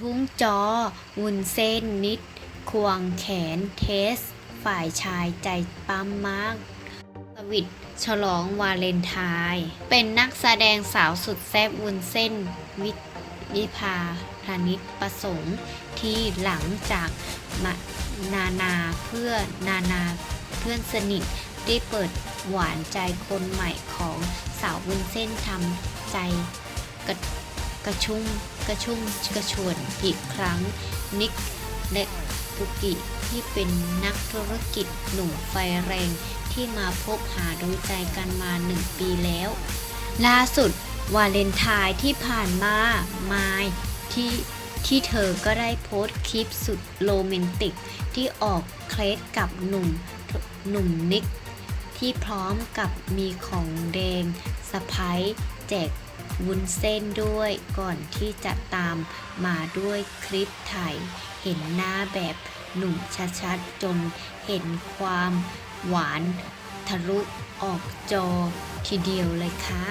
ทุ่งจอ วุ้นเส้นนิด ควงแขนเทส ฝ่ายชายใจปั๊มมากสวิตฉลองวาเลนไทน์เป็นนักแสดงสาวสุดแซ่บวุ้นเส้น วิวิภาพานิชประสงค์ที่หลังจากมานานาเพื่อนานาเพื่อนสนิทได้เปิดหวานใจคนใหม่ของสาววุ้นเส้นทำใจกระ กระชุ่มกระชุ่มกระชวนอีกครั้งนิกและปุกิที่เป็นนักธุรกิจหนุ่มไฟแรงที่มาพบหาดูใจกันมาหนึ่งปีแล้ว ล่าสุดวาเลนไทน์ที่ผ่านมามายที่ที่เธอก็ได้โพสต์คลิปสุดโรแมนติก ที่ออกเคลสกับหนุ่มหนุ่มนิก ที่พร้อมกับมีของแดงสะพ้ายแจก วุ้นเส้นด้วยก่อนที่จะตามมาด้วยคลิปถ่ายเห็นหน้าแบบหนุ่มชัดๆจนเห็นความหวานทะลุออกจอทีเดียวเลยค่ะ